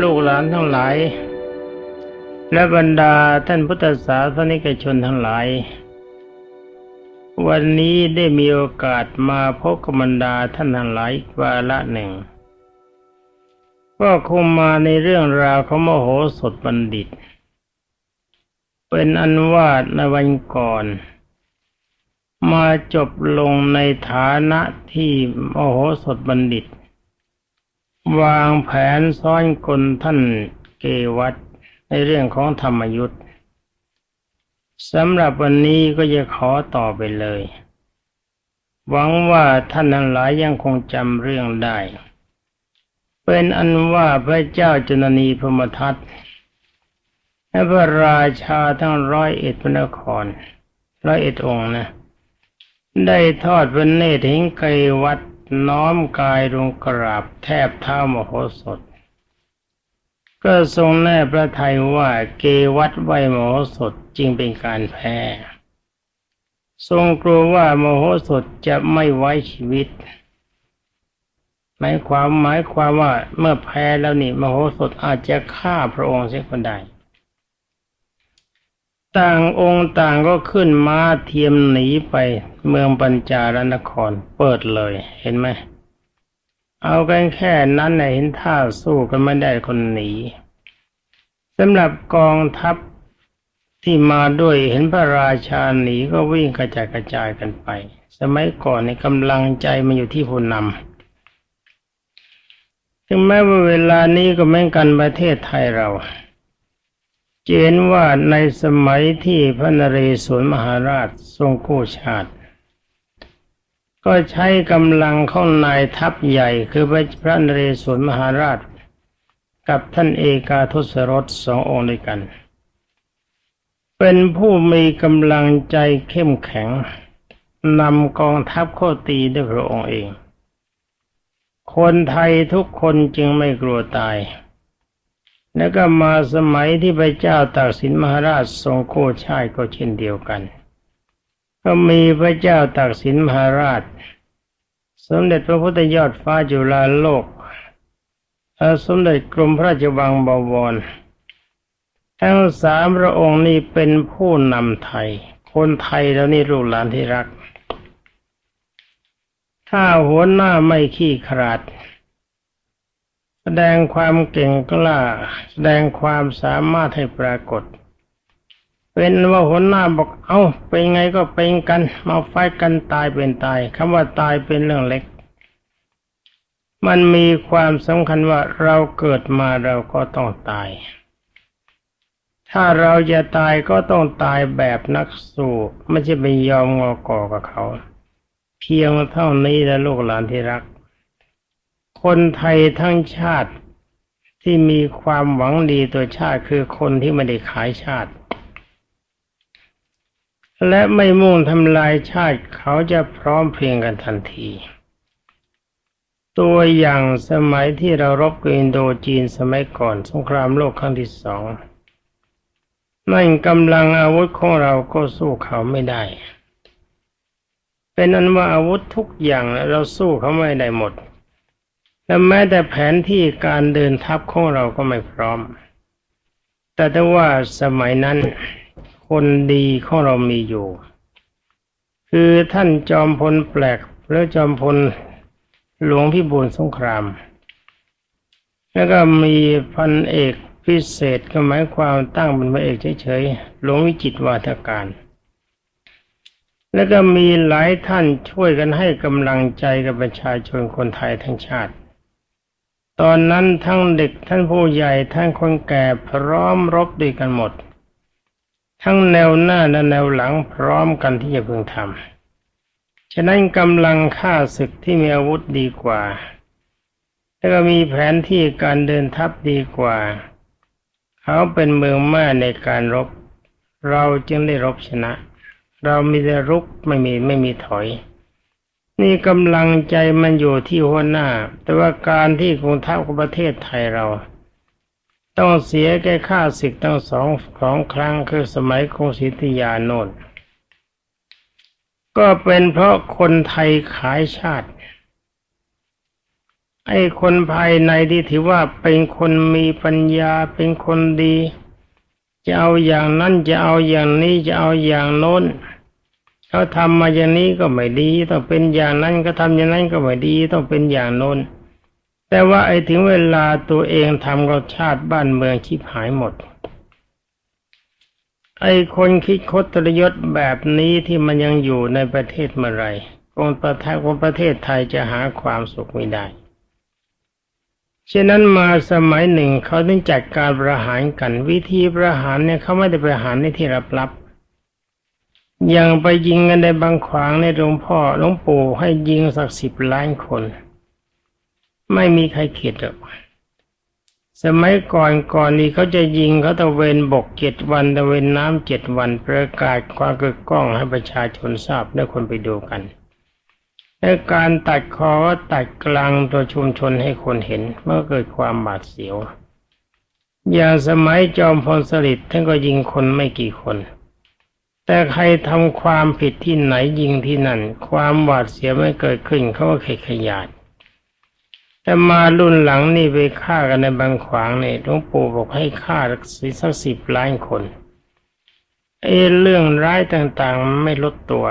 ลูกหลานทั้งหลาย และบรรดาท่านพุทธศาสนิกชนทั้งหลาย วันนี้ได้มีโอกาสมาพบกับบรรดาท่านทั้งหลายกวาระหนึ่ง ก็คงมาในเรื่องราวของมโหสถบัณฑิต เป็นอันว่าในวันก่อน มาจบลงในฐานะที่มโหสถบัณฑิต วางแผนซ้อนกลท่านเกวัตในเรื่องของธรรมยุทธ์สำหรับวันนี้ก็จะขอต่อไปเลย หวังว่าท่านทั้งหลายยังคงจำเรื่องได้ เป็นอันว่าพระเจ้าจุนนีพมทัตและพระราชาทั้งร้อยเอ็ดพระนครร้อยเอ็ดองค์นะ ได้ทอดพระเนตรเห็นไกวัด น้อมกายลงกราบแทบเท้ามโหสถ ก็ทรงแน่พระทัยว่าเกวัดไหวมโหสถจึงเป็นการแพ้ ทรงกลัวว่ามโหสถจะไม่ไว้ชีวิต หมายความหมายความว่าเมื่อแพ้แล้วนี่มโหสถอาจจะฆ่าพระองค์เสียก็ได้ ต่างองค์ต่างก็ขึ้นม้าเทียมหนีไปเมืองปัญจารนคร เปิดเลยเห็นไหมเอากันแค่นั้นนเห็นท่าสู้กันไม่ได้คนหนีสำหรับกองทัพที่มาด้วยเห็นพระราชาหนีก็วิ่งกระจายกระจายกันไป สมัยก่อนในกำลังใจมันอยู่ที่ผู้นำถึงแม้ว่าเวลานี้ก็เหมือนกันประเทศไทยเรา จนว่าในสมัยที่พระนเรศวรมหาราชทรงกู้ชาติ ก็ใช้กำลังของนายทัพใหญ่คือพระนเรศวรมหาราช กับท่านเอกาทศรสสององค์ด้วยกัน เป็นผู้มีกำลังใจเข้มแข็งนำกองทัพเข้าตีด้วยพระองค์เอง คนไทยทุกคนจึงไม่กลัวตาย แล้วก็มาสมัยที่พระเจ้าตากสินมหาราชทรงโคชาติก็เช่นเดียวกัน ก็มีพระเจ้าตากสินมหาราช สมเด็จพระพุทธยอดฟ้าจุฬาโลกสมเด็จกรมพระราชวังบวร ทั้งสามพระองค์นี้เป็นผู้นำไทย คนไทยแล้วนี่ลูกหลานที่รัก ถ้าหัวหน้าไม่ขี้ขลาด แสดงความเก่งกล้า แสดงความสามารถให้ปรากฏ เป็นว่าหัวหน้าบอกเอา้าเป็นไงก็เป็นกัน มาไฟกันตายเป็นตายคำว่าตายเป็นเรื่องเล็ก มันมีความสำคัญว่าเราเกิดมาเราก็ต้องตาย ถ้าเราจะตายก็ต้องตายแบบนักสู้ไม่ใช่ไปยอมงอกอกับเขา เพียงเท่านี้แล้วลูกหลานที่รัก คนไทยทั้งชาติที่มีความหวังดีตัวชาติคือคนที่ไม่ได้ขายชาติ และไม่มุ่งทำลายชาติเขาจะพร้อมเพรียงกันทันที ตัวอย่างสมัยที่เรารบกับอินโดจีนสมัยก่อนสงครามโลกครั้งที่สองนั่นกำลังอาวุธของเราก็สู้เขาไม่ได้ เป็นอันว่าอาวุธทุกอย่างเราสู้เขาไม่ได้หมด และแม้แต่แผนที่การเดินทัพของเราก็ไม่พร้อม แต่ถ้าว่าสมัยนั้นคนดีของเรามีอยู่ คือท่านจอมพลแปลกหรือจอมพลหลวงพิบูลสงคราม แล้วก็มีพันเอกพิเศษก็หมายความตั้งเป็นพระเอกเฉยๆหลวงวิจิตวาทการ แล้วก็มีหลายท่านช่วยกันให้กำลังใจกับประชาชนคนไทยทั้งชาติ ตอนนั้นทั้งเด็กท่านผู้ใหญ่ทั้งคนแก่พร้อมรบด้วยกันหมด ทั้งแนวหน้าและแนวหลังพร้อมกันที่จะพึงทำฉะนั้นกำลังฆ่าศึกที่มีอาวุธดีกว่า แล้วก็มีแผนที่การเดินทัพดีกว่า เขาเป็นเมืองแม่ในการรบ เราจึงได้รบชนะ เรามีแต่รุกไม่มีไม่มีถอย นี่กำลังใจมันอยู่ที่หัวหน้า แต่ว่าการที่กองทัพของประเทศไทยเรา ต้องเสียแก่ข้าศึกตั้งสองสองครั้งคือสมัยกรุงศรีธยาโนนก็เป็นเพราะคนไทยขายชาติไอ้คนภายในที่ถือว่าเป็นคนมีปัญญาเป็นคนดี จะเอาอย่างนั้นจะเอาอย่างนี้จะเอาอย่างโน้น เขาทำมาอย่างนี้ก็ไม่ดี ต้องเป็นอย่างนั้นก็ทำอย่างนั้นก็ไม่ดี ต้องเป็นอย่างโน้น แต่ว่าไอ้ถึงเวลาตัวเองทำกับชาติบ้านเมืองชิบหายหมด ไอ้คนคิดคดตรยศแบบนี้ที่มันยังอยู่ในประเทศเมื่อไรคนประเทศคนประเทศไทยจะหาความสุขไม่ได้ฉะนั้นมาสมัยหนึ่งเขาต้องจัดการประหารกัน วิธีประหารเนี่ยเขาไม่ได้ประหารในที่ลับๆ อย่างไปยิงกันในบางขวางในหลวงพ่อหลวงปู่ให้ยิงสักสิบล้านคน ไม่มีใครเข็ดหรอกสมัยก่อนก่อนนี้เขาจะยิงเขาตะเวนบกเจ็ดวันตะเวนน้ำเจ็ดวันประกาศความกึกก้องให้ประชาชนทราบและคนไปดูกันและการตัดคอก็ตัดกลางตัวชุมชนให้คนเห็นเมื่อเกิดความบาดเสียว อย่างสมัยจอมพลสฤษดิ์ท่านก็ยิงคนไม่กี่คน แต่ใครทำความผิดที่ไหนยิงที่นั่น ความหวาดเสียไม่เกิดขึ้นเขาก็เคยขยาดแต่มารุ่นหลังนี่ไปฆ่ากันในบางขวางเนี่ยหลวงปู่บอกให้ฆ่าสักสิบล้านคนเอเรื่องร้ายต่างๆไม่ลดตัว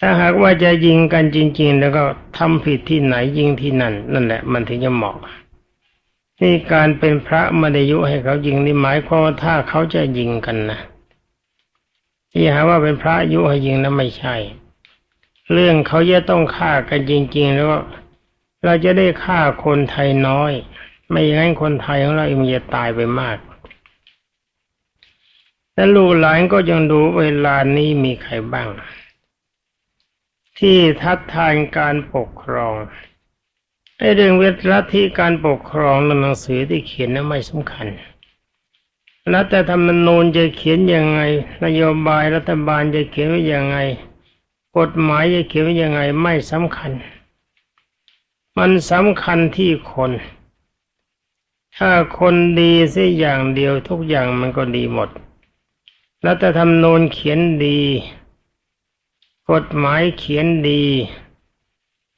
ถ้าหากว่าจะยิงกันจริง ๆ แล้วก็ทำผิดที่ไหนยิงที่นั่น นั่นแหละ มันถึงจะเหมาะ นี่การเป็นพระมาได้ยุให้เขายิงนี่หมายความว่าถ้าเขาจะยิงกันนะที่หาว่าเป็นพระยุให้ยิงนั้นไม่ใช่ เรื่องเขาจะต้องฆ่ากันจริง ๆ แล้วเราจะได้ฆ่าคนไทยน้อย ไม่อย่างนั้นคนไทยของเราเองจะตายไปมากแต่ลูกหลานก็ยังดูเวลานี้มีใครบ้าง ที่ทัดทานการปกครอง ไอ้เรื่องเวทลัทธิการปกครองในหนังสือที่เขียนนั้นไม่สำคัญ รัฐธรรมนูญจะเขียนยังไง นโยบายรัฐบาลจะเขียนไว้ยังไง กฎหมายจะเขียนไว้ยังไงไม่สำคัญ มันสำคัญที่คน ถ้าคนดีสิอย่างเดียวทุกอย่างมันก็ดีหมด รัฐธรรมนูญเขียนดี กฎหมายเขียนดี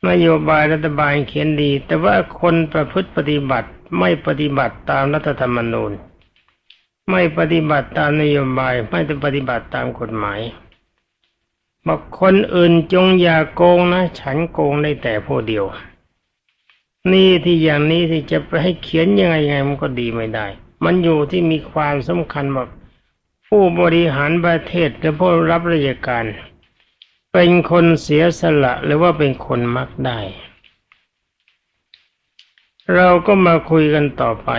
นโยบายรัฐบาลเขียนดี แต่ว่าคนประพฤติปฏิบัติไม่ปฏิบัติตามรัฐธรรมนูญ ไม่ปฏิบัติตามนโยบายไม่ปฏิบัติตามกฎหมายบอกคนอื่นจงอย่าโกงนะ ฉันโกงได้แต่ผู้เดียว นี่ที่อย่างนี้ที่จะไปให้เขียนยังไงยังไงมันก็ดีไม่ได้ มันอยู่ที่มีความสำคัญว่าผู้บริหารประเทศหรือผู้รับราชการ เป็นคนเสียสละหรือว่าเป็นคนมักได้ เราก็มาคุยกันต่อไป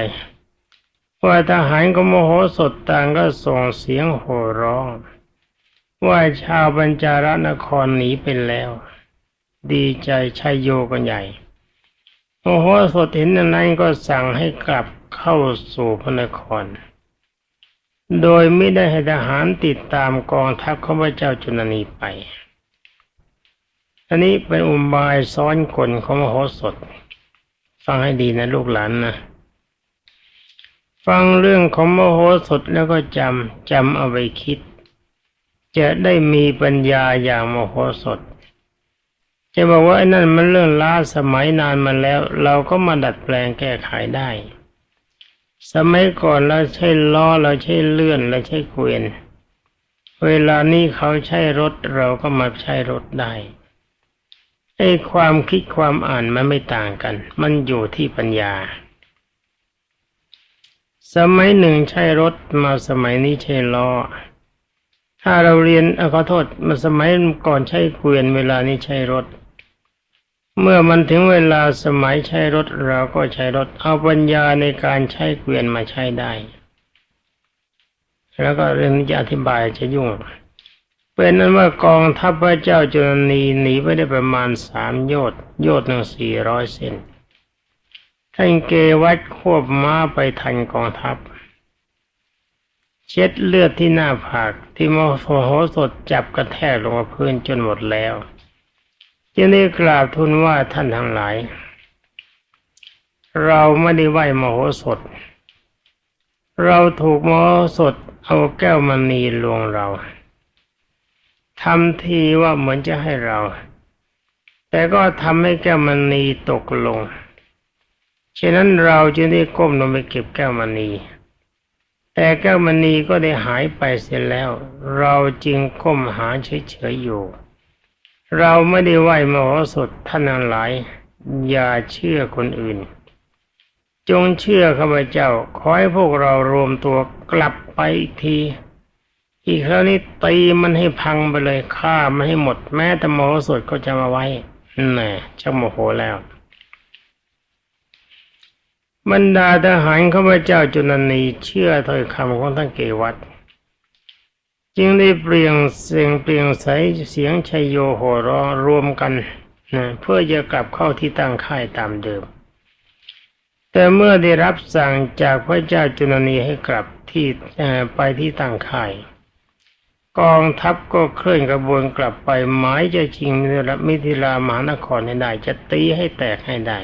ว่าทหารก็โมโหสดต่างก็ส่งเสียงโห่ร้อง ว่าชาวบัญจารนครหนีไปแล้ว ดีใจชัยโยกันใหญ่โมโหสดเห็นนั้นก็สั่งให้กลับเข้าสู่พระนคร โดยไม่ได้ให้ทหารติดตามกองทัพของพระเจ้าจุลนีไป อันนี้เป็นอุบายซ้อนกลของมโหสถ ฟังให้ดีนะลูกหลานนะ ฟังเรื่องของมโหสถแล้วก็จำจำเอาไปคิด จะได้มีปัญญาอย่างมโหสถ จะบอกว่าไอ้นั่นมันเรื่องล้าสมัยนานมาแล้ว เราก็มาดัดแปลงแก้ไขได้ สมัยก่อนเราใช้ล้อเราใช้เลื่อนเราใช้เกวียน เวลานี้เขาใช้รถเราก็มาใช้รถได้ ไอ้ความคิดความอ่านมันไม่ต่างกัน มันอยู่ที่ปัญญา สมัยหนึ่งใช้รถมาสมัยนี้ใช้ล้อ ถ้าเราเรียนอขอโทษมาสมัยก่อนใช้เกวียนเวลานี้ใช้รถ เมื่อมันถึงเวลาสมัยใช้รถเราก็ใช้รถเอาปัญญาในการใช้เกวียนมาใช้ได้ แล้วก็เรื่องนี้จะอธิบายจะยุ่ง เป็นนั้นว่ากองทัพพระเจ้าจุลนีหนีไปได้ประมาณสามโยชน์โยชน์หนึ่งสี่ร้อยเซนท่านเกวัดควบม้าไปทันกองทัพ เช็ดเลือดที่หน้าผากที่มโหสถจับกระแทกลงกับพื้นจนหมดแล้วจึงได้กราบทูลว่าท่านทั้งหลาย เราไม่ได้ไหวมโหสถ เราถูกมโหสถเอาแก้วมณีลวงเรา ทำทีว่าเหมือนจะให้เรา แต่ก็ทำให้แก้วมณีตกลง ฉะนั้นเราจึงได้ก้มลงไปเก็บแก้วมณี แต่แก้วมณีก็ได้หายไปเสียแล้ว เราจึงก้มหาเฉยๆอยู่ เราไม่ได้ไหวมโหสถท่านหลาย อย่าเชื่อคนอื่น จงเชื่อข้าพเจ้า ขอให้พวกเรารวมตัวกลับไปอีกที อีกคราวนี้ตีมันให้พังไปเลยฆ่ามันให้หมด แม้แต่มโหสถก็จะมาไว้แน่เจ้าโมโหแล้ว บรรดาทหารข้าพเจ้าจุนันีเชื่อถ้อยคำของท่านเกวัตจึงได้เปลี่ยงเสียงเปลี่ยงใสเสียงชัยโยโหร้องรวมกันนะเพื่อจะกลับเข้าที่ตั้งค่ายตามเดิม แต่เมื่อได้รับสั่งจากพระเจ้าจุนนีให้กลับที่ไปที่ตั้งค่าย กองทัพก็เคลื่อนกระบวนกลับไปหมายจะชิงมิถิลามหานครให้ได้ จะตีให้แตกให้ได้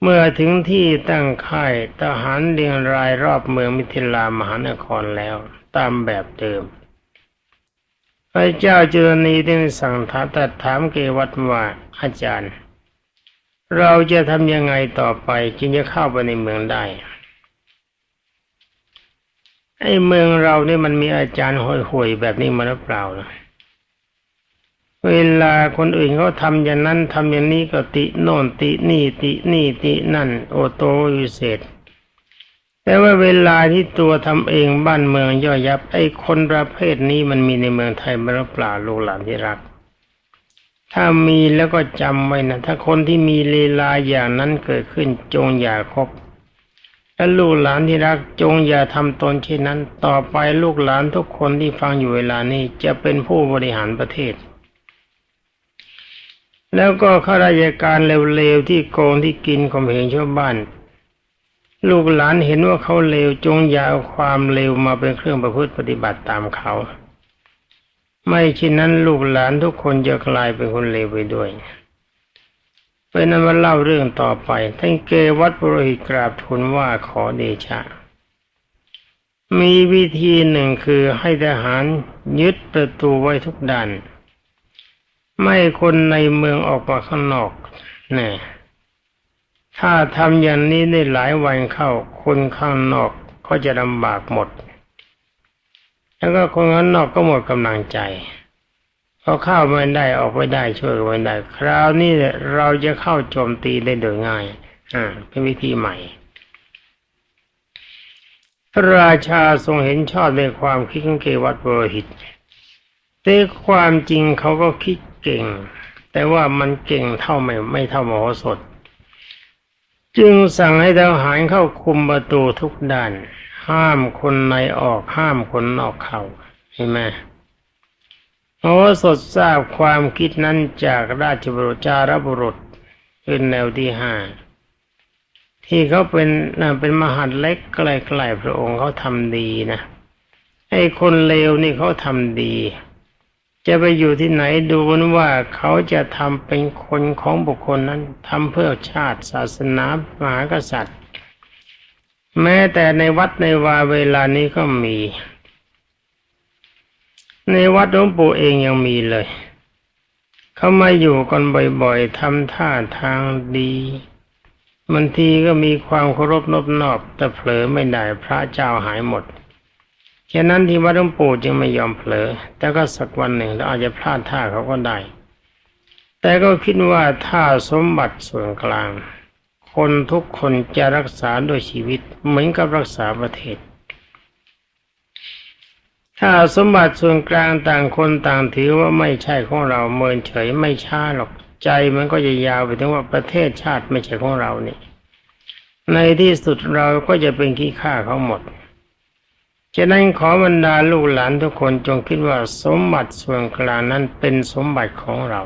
เมื่อถึงที่ตั้งค่ายทหารเรียงรายรอบเมืองมิถิลามหานครแล้วตามแบบเดิม พระเจ้าจุลนีได้สั่งถามตัดถามเกวัตว่าอาจารย์ เราจะทำยังไงต่อไปจึงจะเข้าไปในเมืองได้ ไอ้เมืองเราเนี่ยมันมีอาจารย์ห่วยๆแบบนี้มาหรือเปล่านะเวลาคนอื่นเขาทำอย่างนั้นทำอย่างนี้ก็ติโน่นตินี่ตินี่ตินั่น โอโตวิเศษ แต่ว่าเวลาที่ตัวทำเองบ้านเมืองย่อยยับ ไอ้คนประเภทนี้มันมีในเมืองไทยมาหรือเปล่าลูกหลานที่รัก ถ้ามีแล้วก็จำไว้นะถ้าคนที่มีเลลาอย่างนั้นเกิดขึ้นจงอย่าคบ และลูกหลานที่รักจงอย่าทำตนเช่นนั้น ต่อไปลูกหลานทุกคนที่ฟังอยู่เวลานี้จะเป็นผู้บริหารประเทศ แล้วก็ข้าราชการเร็วๆที่โกงที่กินข่มเหงชาวบ้าน ลูกหลานเห็นว่าเขาเลวจงอย่าเอาความเลวมาเป็นเครื่องประพฤติปฏิบัติตามเขา ไม่เช่นนั้นลูกหลานทุกคนจะกลายเป็นคนเลวไปด้วย เป็นนั้นมาเล่าเรื่องต่อไป ท่านเกวัดปุโรหิตกราบทูลว่าขอเดชะ มีวิธีหนึ่งคือให้ทหารยึดประตูไว้ทุกด้าน ไม่คนในเมืองออกมาข้างนอกแน่ถ้าทำอย่างนี้ได้หลายวันเข้า คนข้างนอกก็จะลำบากหมด แล้วก็คนข้างนอกก็หมดกำลังใจ พอเข้าไม่ได้ออกไม่ได้ช่วยไม่ได้ คราวนี้เราจะเข้าโจมตีได้โดยง่าย อ่า เป็นวิธีใหม่พระราชาทรงเห็นชอบในความคิดของเกวัตโรหิตแต่ความจริงเขาก็คิดเก่ง แต่ว่ามันเก่งเท่าไม่ไม่เท่ามโหสถ จึงสั่งให้ทหารเข้าคุมประตูทุกด้าน ห้ามคนในออกห้ามคนนอกเข้าเห็นไหม โหสถทราบความคิดนั้นจากราชบุรุษจารบุรุษเป็นแนวที่ห้าที่เขาเป็นเป็นมหาดเล็กใกลๆพระองค์เขาทำดีนะไอ้คนเลวนี่เขาทำดี จะไปอยู่ที่ไหนดูนว่าเขาจะทำเป็นคนของบุคคลนั้นทำเพื่อชาติศาสนามหากษัตริย์ แม้แต่ในวัดในวาเวลานี้ก็มี ในวัดหลวงปู่เองยังมีเลย เขามาอยู่กันบ่อยๆทำท่าทางดีบางทีก็มีความเคารพนอบนอบแต่เผลอไม่ได้พระเจ้าหายหมดฉะนั้นที่วัดหลวงปู่จึงไม่ยอมเผลอ แต่ก็สักวันหนึ่งเราอาจจะพลาดท่าเขาก็ได้ แต่ก็คิดว่าถ้าสมบัติส่วนกลาง คนทุกคนจะรักษาด้วยชีวิตเหมือนกับรักษาประเทศ ถ้าสมบัติส่วนกลางต่างคนต่างถือว่าไม่ใช่ของเราเมินเฉยไม่ช้าหรอกใจมันก็จะยาวไปถึงว่าประเทศชาติไม่ใช่ของเรานี่ในที่สุดเราก็จะเป็นขี้ข้าเขาหมดฉะนั้นขอบรรดาลูกหลานทุกคนจงคิดว่าสมบัติส่วนกลางนั้นเป็นสมบัติของเรา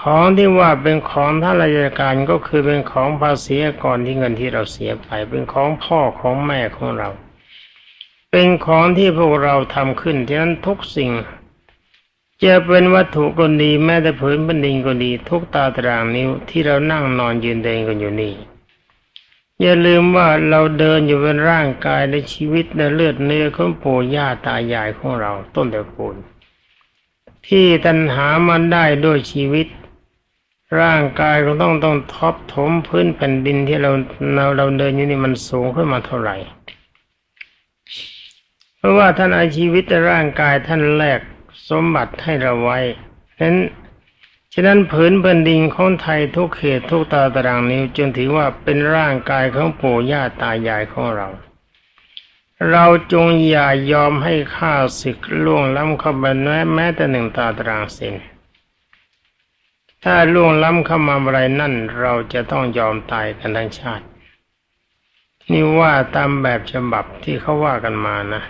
ของที่ว่าเป็นของท่านราชการก็คือเป็นของภาษีก่อนที่เงินที่เราเสียไป เป็นของพ่อของแม่ของเรา เป็นของที่พวกเราทำขึ้นฉะนั้นทุกสิ่งจะเป็นวัตถุก็ดีแม้แต่ผืนแผ่นดินก็ดี ทุกตาตารางนิ้วที่เรานั่งนอนยืนเดินกันอยู่นี่ อย่าลืมว่าเราเดินอยู่เป็นร่างกายในชีวิตในเลือดเนื้อของปู่ย่าตายายของเราต้นตระกูลที่ตัณหามันได้ด้วยชีวิต ร่างกายก็ต้องต้องทับถมพื้นแผ่นดินที่เราเราเราเดินอยู่นี่มันสูงขึ้นมาเท่าไหร่ ราะว่าท่านเอาชีวิตและร่างกายท่านแลกสมบัติให้เราไว้ฉะนั้นฉะนั้นผืนแผ่นดินของไทยทุกเขตทุกตาตารางนิ้วจึงถือว่าเป็นร่างกายของปู่ย่าตายายของเรา เราจงอย่ายอมให้ข้าศึกล่วงล้ำเข้ามาแม้แม้แต่หนึ่งตาตารางเซนถ้าล่วงล้ำเข้ามาอะไรนั่น เราจะต้องยอมตายกันทั้งชาติ นี่ว่าตามแบบฉบับที่เขาว่ากันมานะ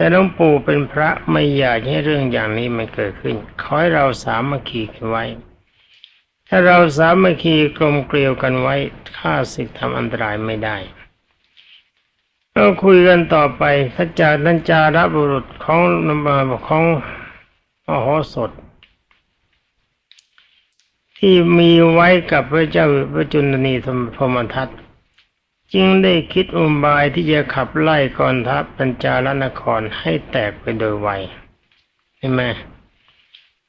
แต่หลวงปู่เป็นพระไม่อยากให้เรื่องอย่างนี้มันเกิดขึ้น ขอให้เราสามัคคีกันไว้ ถ้าเราสามัคคีกลมเกลียวกันไว้ข้าศึกทำอันตรายไม่ได้เราคุยกันต่อไปถ้าจานันจารับบุรุษของนบของมโหสถ ที่มีไว้กับพระเจ้าพระจุลนีธรรมพรหมทัต จึงได้คิดอุบายที่จะขับไล่กองทัพปัญจาลนครให้แตกไปโดยไวเห็นไหม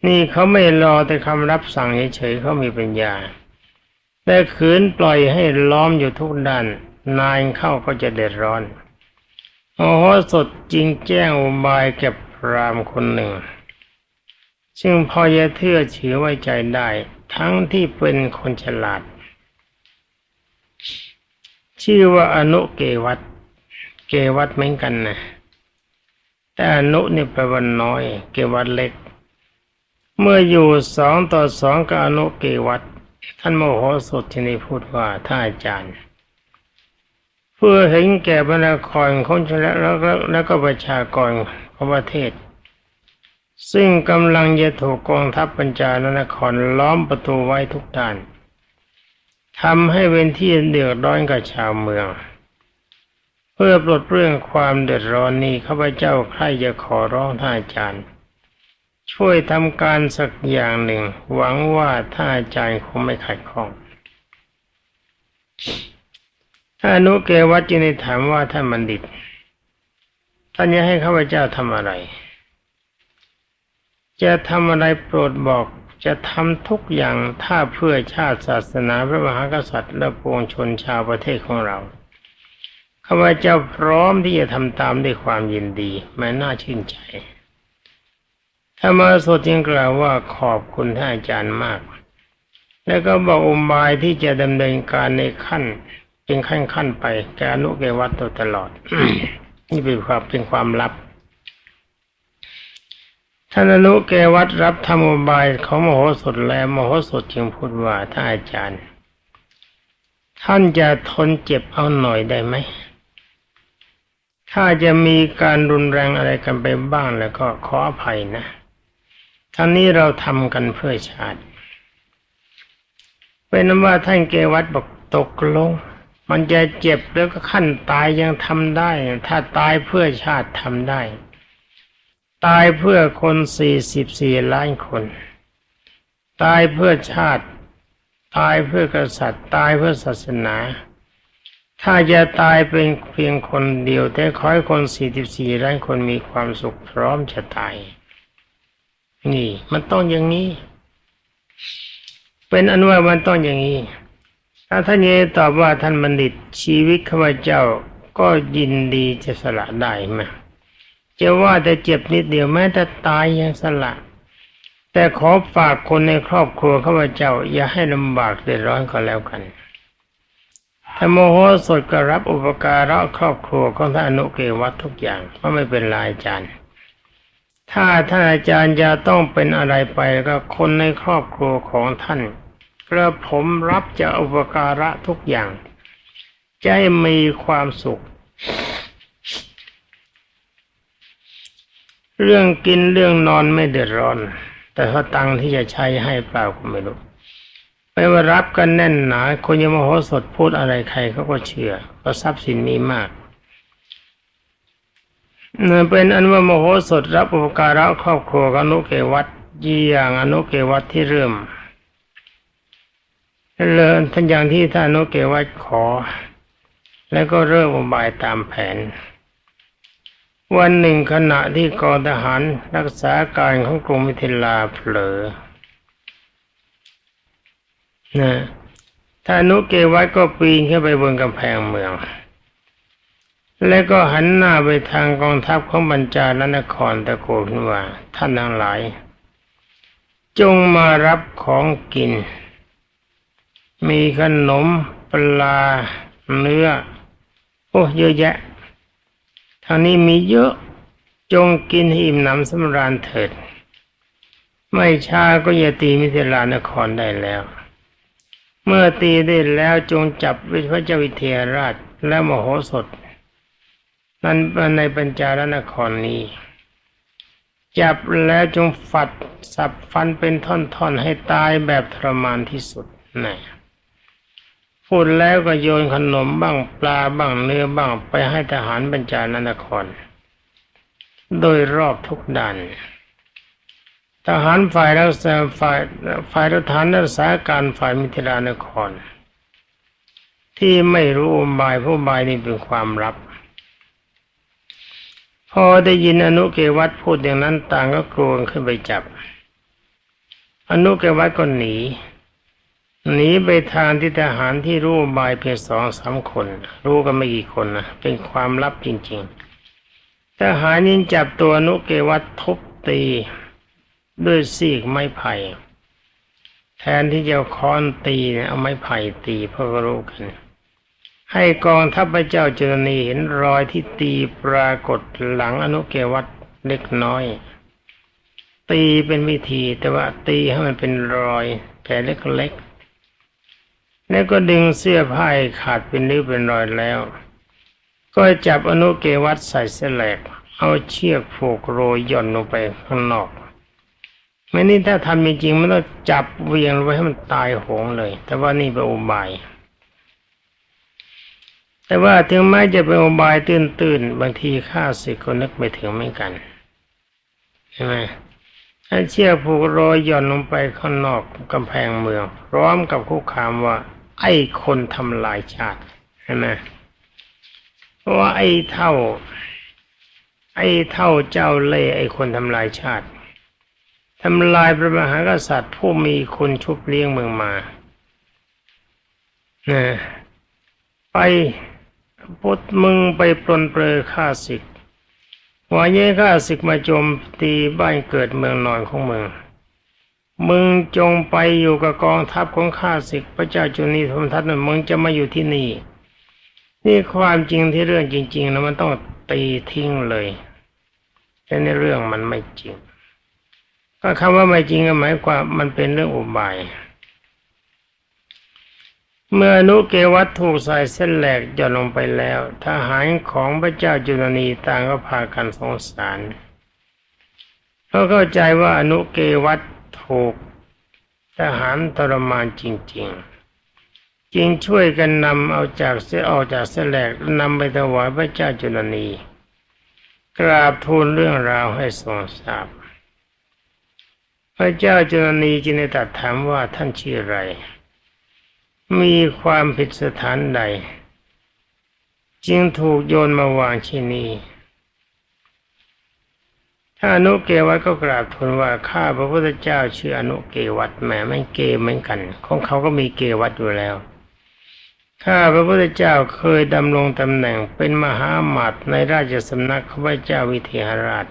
นี่เขาไม่รอแต่คำรับสั่งเฉยๆเขามีปัญญา แต่ขืนปล่อยให้ล้อมอยู่ทุกด้าน นายเข้าก็จะเดือดร้อนโอ้โหสดจริงแจ้งอุบายแก่พรามคนหนึ่ง ซึ่งพอจะเทื่อเชื่อไว้ใจได้ ทั้งที่เป็นคนฉลาด ชื่อว่าอนุเกวัตเกวัตเหมือนกันนะแต่อนุนี่แปลว่าน้อย เกวัตเล็ก เมื่ออยู่สองต่อสองกับอนุเกวัตท่านโมโหสดที่นี่พูดว่าท่านอาจารย์ เพื่อเห็นแก่บรรดาครของชนแล้วแล้วแล้วก็ประชากรของประเทศ ซึ่งกำลังจะถูกกองทัพปัญจาลนครล้อมประตูไว้ทุกด้าน ทำให้เป็นที่เดือดร้อนกับชาวเมือง เพื่อปลดเรื่องความเดือดร้อนนี้ข้าพเจ้าใครจะขอร้องท่านอาจารย์ ช่วยทำการสักอย่างหนึ่ง หวังว่าท่านอาจารย์คงไม่ขัดข้องถ้าอนุเกวัตจึงได้ถามว่าท่านบัณฑิต ท่านจะให้ข้าพเจ้าทำอะไร จะทำอะไรโปรดบอก จะทำทุกอย่างถ้าเพื่อชาติศาสนาพระมหากษัตริย์และปวงชนชาวประเทศของเราข้าพเจ้าพร้อมที่จะทำตามด้วยความยินดีแม้น่าชื่นใจถ้ามสดจึงกล่าวว่าขอบคุณท่านอาจารย์มาก แล้วก็บอกอุบายที่จะดำเนินการในขั้นเป็นขั้นขั้นไปแกอนุเกวัตตลอด นี่เป็นความเป็นความลับ ท่านอนุเกวัตรับธรรมบายของมโหสถแล้วมโหสถจึงพูดว่าท่านอาจารย์ ท่านจะทนเจ็บเอาหน่อยได้ไหม ถ้าจะมีการรุนแรงอะไรกันไปบ้างแล้วก็ขออภัยนะทั้งนี้เราทำกันเพื่อชาติ เป็นนั้นว่าท่านเกวัตบอกตกลง มันจะเจ็บแล้วก็ขั้นตายยังทำได้ ถ้าตายเพื่อชาติทำได้ ตายเพื่อคนสี่สิบสี่ล้านคน ตายเพื่อชาติ ตายเพื่อกษัตริย์ ตายเพื่อศาสนา ถ้าจะตายเป็นเพียงคนเดียว แต่ขอให้คนสี่สิบสี่ล้านคนมีความสุขพร้อมจะตาย นี่ มันต้องอย่างนี้ เป็นอนุว่ามันต้องอย่างนี้ ถ้าท่านเยตอบว่าท่านบัณฑิตชีวิตข้าพเจ้าก็ยินดีจะสละได้ไหม จะว่าแต่เจ็บนิดเดียวแม้แต่ตายยังสละ แต่ขอฝากคนในครอบครัวข้าพเจ้า อย่าให้ลำบากเดือดร้อนก็แล้วกันถ้าโมโหสดก็รับอุปการะครอบครัวของท่านอนุเกวัตทุกอย่างก็ไม่เป็นไรอาจารย์ถ้าท่านอาจารย์จะต้องเป็นอะไรไปก็คนในครอบครัวของท่านกระผมรับจะอุปการะทุกอย่างจะให้มีความสุข เรื่องกินเรื่องนอนไม่เดือดร้อน แต่ถ้าตังค์ที่จะใช้ให้เปล่าก็ไม่รู้ไม่ว่ารับกันแน่นหนาคนยมโหสถพูดอะไรใครเขาก็เชื่อเพราะทรัพย์สินมีมากเนื่อเป็นอันว่ามโหสถรับอุปการะครอบครัวอนุเกวัตยี่อย่างอนุเกวัตที่เริ่มเลินท่านอย่างที่ท่านอนุเกวัตขอ แล้วก็เริ่มอุบายตามแผน วันหนึ่งขณะที่กองทหารรักษาการของกรุงมิถิลาเผลอนะท่านุเกวัตก็ปีนขึ้นไปบนกำแพงเมือง แล้วก็หันหน้าไปทางกองทัพของบัญจาลนครตะโกนว่า ท่านทั้งหลาย จงมารับของกิน มีขนมปลาเนื้อ โอ้เยอะแยะ ทางนี้มีเยอะจงกินให้อิ่มหนำสำราญเถิด ไม่ช้าก็อย่าตีมิถิลานครได้แล้ว เมื่อตีได้แล้วจงจับวิพระเจ้าวิเทหราชและมโหสถ นั้นในปัญจารนครนี้ จับแล้วจงฝัดสับฟันเป็นท่อนๆให้ตายแบบทรมานที่สุดนะ พูดแล้วก็โยนขนมบ้างปลาบ้างเนื้อบ้างไปให้ทหารบัญจารนคร โดยรอบทุกด่านทหารฝ่ายรักษาฝ่ายฝ่ายรัฐานรักษาการฝ่ายมิถิลานคร ที่ไม่รู้อุบายผู้บายนี่เป็นความลับ พอได้ยินอนุเกวัตพูดอย่างนั้นต่างก็กลัวขึ้นไปจับ อนุเกวัตก็หนี หนีไปทางที่ทหารที่รู้บายเพียงสองสามคน รู้กันไม่กี่คนนะเป็นความลับจริง ๆ ทหารยิงจับตัวนุเกวัตทุบตีด้วยสีกไม้ไผ่แทนที่จะค้อนตีเนี่ยเอาไม้ไผ่ตีเพราะรู้กันให้กองทัพพระเจ้าจุลนีเห็นรอยที่ตีปรากฏหลังอนุเกวัตเล็กน้อย ตีเป็นวิธีแต่ว่าตีให้มันเป็นรอยแผลเล็กๆ แล้วก็ดึงเสื้อผ้าขาดเป็นริ้วเป็นรอยแล้ว ก็จับอนุเกวัตใส่เสลกเอาเชือกผูกโรยหย่อนลงไปข้างนอกไม่นี่ถ้าทำจริงๆมันต้องจับเวียงลงไปให้มันตายโหงเลย แต่ว่านี่เป็นอุบาย แต่ว่าถึงแม้จะเป็นอุบายตื้นๆบางทีข้าศึกก็นึกไม่ถึงเหมือนกันใช่ไหมถ้าเชือกผูกโรยหย่อนลงไปข้างนอกกำแพงเมืองพร้อมกับคุกคามว่า ไอ้คนทำลายชาติใช่ไหมเพราะว่าไอ้เท่า ไอ้เท่าเจ้าเล่ไอ้คนทำลายชาติทำลายพระมหากษัตริย์ผู้มีคุณชุบเลี้ยงเมืองมานะไปพุทธมึงไปปลนเปลือข้าศึกวาเย่ข้าศึกมาโจมตีบ้านเกิดเมืองนอนของเมือง มึงจงไปอยู่กับกองทัพของข้าศึกพระเจ้าจุนีธมทัตนมึงจะมาอยู่ที่นี่ นี่ความจริงที่เรื่องจริงๆนะมันต้องตีทิ้งเลยแต่ในเรื่องมันไม่จริง ก็คำว่าไม่จริงก็หมายความมันเป็นเรื่องอุบาย เมื่อนุเกวัตถูกใส่เส้นแหลกหย่อนลงไปแล้ว ทหารของพระเจ้าจุลนีต่างก็พากันสงสารเพราเข้าใจว่าอนุเกวัต ถูกทหารทรมานจริง ๆ จึงช่วยกันนำเอาจากเสออกจากเสแหลกนำไปถวายพระเจ้าจุลนี กราบทูลเรื่องราวให้ทรงทราบ พระเจ้าจุลนีจึงได้ตรัสถามว่าท่านชื่ออะไร มีความผิดสถานใด จึงถูกโยนมาวางที่นี่ ถ้าอนุเกวัตก็กราบทูลว่าข้าพระพุทธเจ้าชื่ออนุเกวัตแหมไม่เกเหมือนกัน ของเขาก็มีเกวัตอยู่แล้วข้าพระพุทธเจ้าเคยดำรงตำแหน่งเป็นมหาอมาตย์ในราชสำนักข้าพเจ้าวิเทหราช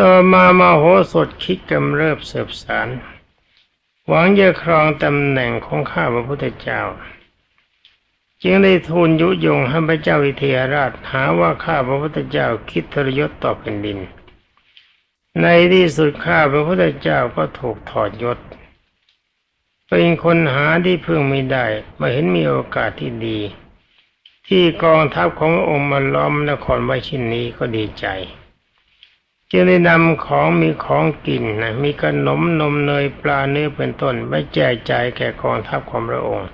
ต่อมามาโหสถคิดกำเริบเสบสาร หวังจะครองตำแหน่งของข้าพระพุทธเจ้า จึงได้ทูลยุยงให้พระเจ้าวิเทหราชหาว่าข้าพระพุทธเจ้าคิดทรยศต่อแผ่นดิน ในที่สุดข้าพระพุทธเจ้าก็ถูกถอดยศ เป็นคนหาที่พึ่งไม่ได้มาเห็นมีโอกาสที่ดี ที่กองทัพขององค์มาล้อมนครไว้ชิ้นนี้ก็ดีใจจึงได้นำของมีของกินนะมีขนมนมเนยปลาเนื้อเป็นต้นไว้แจกจ่ายแก่กองทัพของพระองค์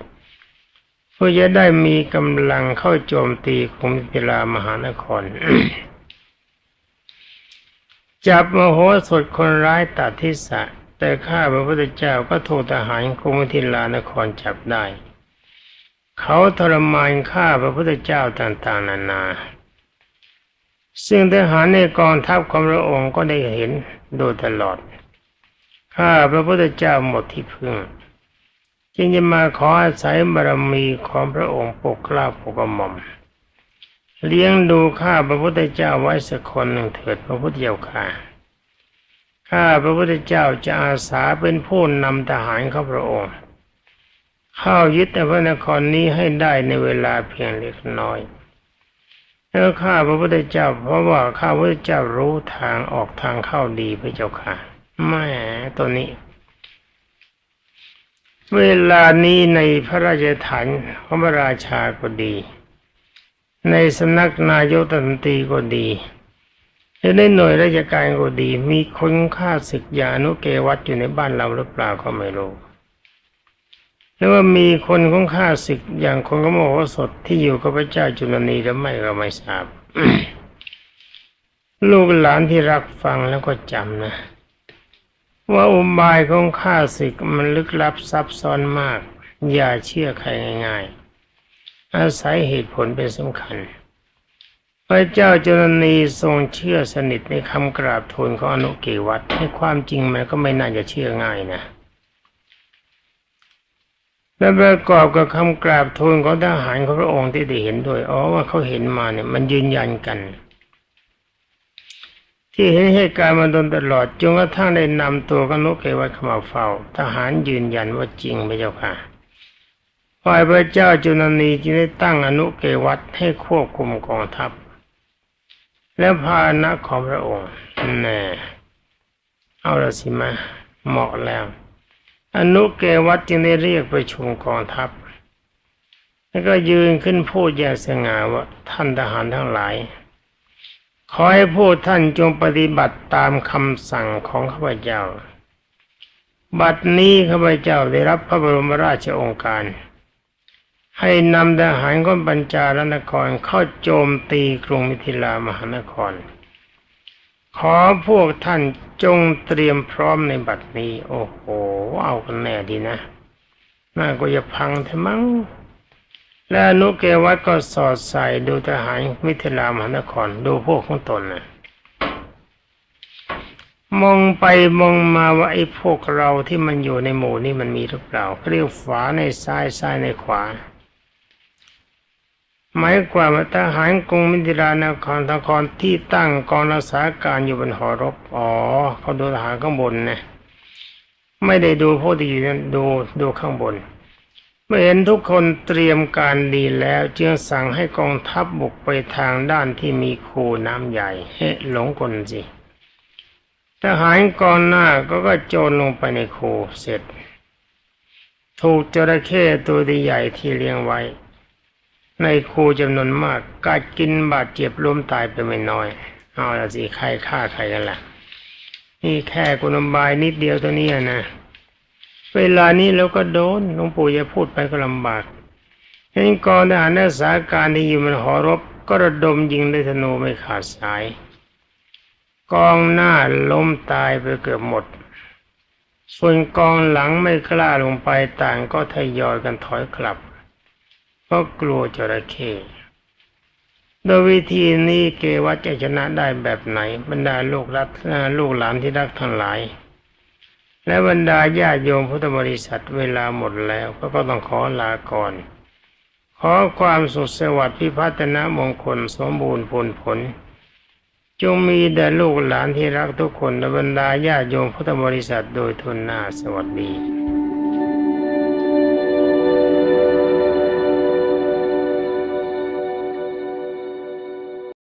พื่อจะได้มีกำลังเข้าโจมตีกรุงมิถิลามหานคร จับมโหสถคนร้ายตัดทิศะแต่ข้าพระพุทธเจ้าก็ถูกทหารกรุงมิถิลานครจับได้ เขาทรมานข้าพระพุทธเจ้าต่างๆ นานา ซึ่งทหารในกองทัพของพระองค์ก็ได้เห็นโดยตลอด ข้าพระพุทธเจ้าหมดที่พึ่ง จึงจะมาขออาศัยบารมีของพระองค์ปกกล้าปกกระหม่อม เลี้ยงดูข้าพระพุทธเจ้าไว้สักคนหนึ่งเถิดพระพุทธเจ้าค่ะข้าพระพุทธเจ้าจะอาสาเป็นผู้นำทหารของพระองค์ เข้ายึดพระนครนี้ให้ได้ในเวลาเพียงเล็กน้อยแล้วข้าพระพุทธเจ้า เพราะว่าข้าพระพุทธเจ้ารู้ทางออกทางเข้าดีพระเจ้าค่ะแม่ตัวนี้ เวลานี้ในพระราชฐานของพระราชาก็ดี ในสำนักนายกรันตีก็ดีและในหน่วยราชการก็ดี มีคนฆ่าศึกยานุเกวัตอยู่ในบ้านเราหรือเปล่าก็ไม่รู้แล้วว่ามีคนของข้าศึกอย่างคนกโมโหสถที่อยู่กับพระเจ้าจุลนีหรือไม่ก็ไม่ทราบ ลูกหลานที่รักฟังแล้วก็จำนะ ว่าอุบายของข้าศึกมันลึกลับซับซ้อนมาก อย่าเชื่อใครง่ายๆ อาศัยเหตุผลเป็นสำคัญ พระเจ้าจุลนีทรงเชื่อสนิทในคำกราบทูลของอนุเกวัตให้ความจริงมันก็ไม่น่าจะเชื่อง่ายนะและประกอบกับคำกราบทูลของทหารของพระองค์ที่ได้เห็นด้วยอ๋อว่าเขาเห็นมาเนี่ยมันยืนยันกัน ที่เห็นเหตุการณ์มาโดนตลอดจนกระทั่งได้นำตัวกนุกเกวัตเข้ามาเฝ้า ทหารยืนยันว่าจริงพระเจ้าค่ะฝ่ายพระเจ้าจุลนีจึงได้ตั้งอนุเกวัตให้ควบคุมกองทัพ และพานะของพระองค์แน่เอาละสิมาเหมาะแล้ว อนุเกวัตจึงได้เรียกประชุมกองทัพ แล้วก็ยืนขึ้นพูดอย่างสง่าว่าท่านทหารทั้งหลาย ขอให้พวกท่านจงปฏิบัติตามคำสั่งของข้าพเจ้า บัดนี้ข้าพเจ้าได้รับพระบรมราชโองการ ให้นำทหารก้นปัญจาลนครเข้าโจมตีกรุงมิถิลามหานคร ขอพวกท่านจงเตรียมพร้อมในบัดนี้ โอ้โห เอากันแน่ดีนะ น่าก็จะพังทมั้ง และอนุเกวัตก็สอดใส่ดูทหารมิถิลามหานครดูพวกของตนนะมองไปมองมาว่าไอ้พวกเราที่มันอยู่ในหมู่นี่มันมีหรือเปล่าเรียกฝาในซ้ายซ้ายในขวาหมายความว่าทหารกรุงมิถิลานครนครที่ตั้งกองรักษาการอยู่บนหอรบอ๋อเขาดูทหารข้างบนนะไม่ได้ดูพวกที่อยู่นั้นดูดูข้างบน เมื่อเห็นทุกคนเตรียมการดีแล้วจึงสั่งให้กองทัพบุกไปทางด้านที่มีคูน้ำใหญ่เฮ้หลงกลสิทหารกองหน้าก็ก็โจรลงไปในคูเสร็จ ถูกจระเข้ตัวใหญ่ที่เลี้ยงไว้ ในคูจำนวนมากกัดกินบาดเจ็บล้มตายไปไม่น้อย เอาละสิใครฆ่าใครกันล่ะนี่แค่กุนบายนิดเดียวตัวนี้นะ เวลานี้เราก็โดนหลวงปู่จะพูดไปก็ลำบากเห็นกองทหารรักษาการที่อยู่มันหอรบ ก็ระดมยิงด้วยธนูไม่ขาดสาย กองหน้าล้มตายไปเกือบหมด ส่วนกองหลังไม่กล้าลงไปต่างก็ทยอยกันถอยกลับ เพราะกลัวจระเข้โดยวิธีนี้เกวัตจะชนะได้แบบไหน บรรดาลูกรักลูกหลานที่รักทั้งหลาย และบรรดาญาโยมพุทธบริษัทเวลาหมดแล้วก็ก็ต้องขอลาก่อน ขอความสุขสวัสดิ์พิพัฒนามงคลสมบูรณ์ผลผล จงมีแด่ลูกหลานที่รักทุกคนและบรรดาญาโยมพุทธบริษัทโดยทุนหน้าสวัสดี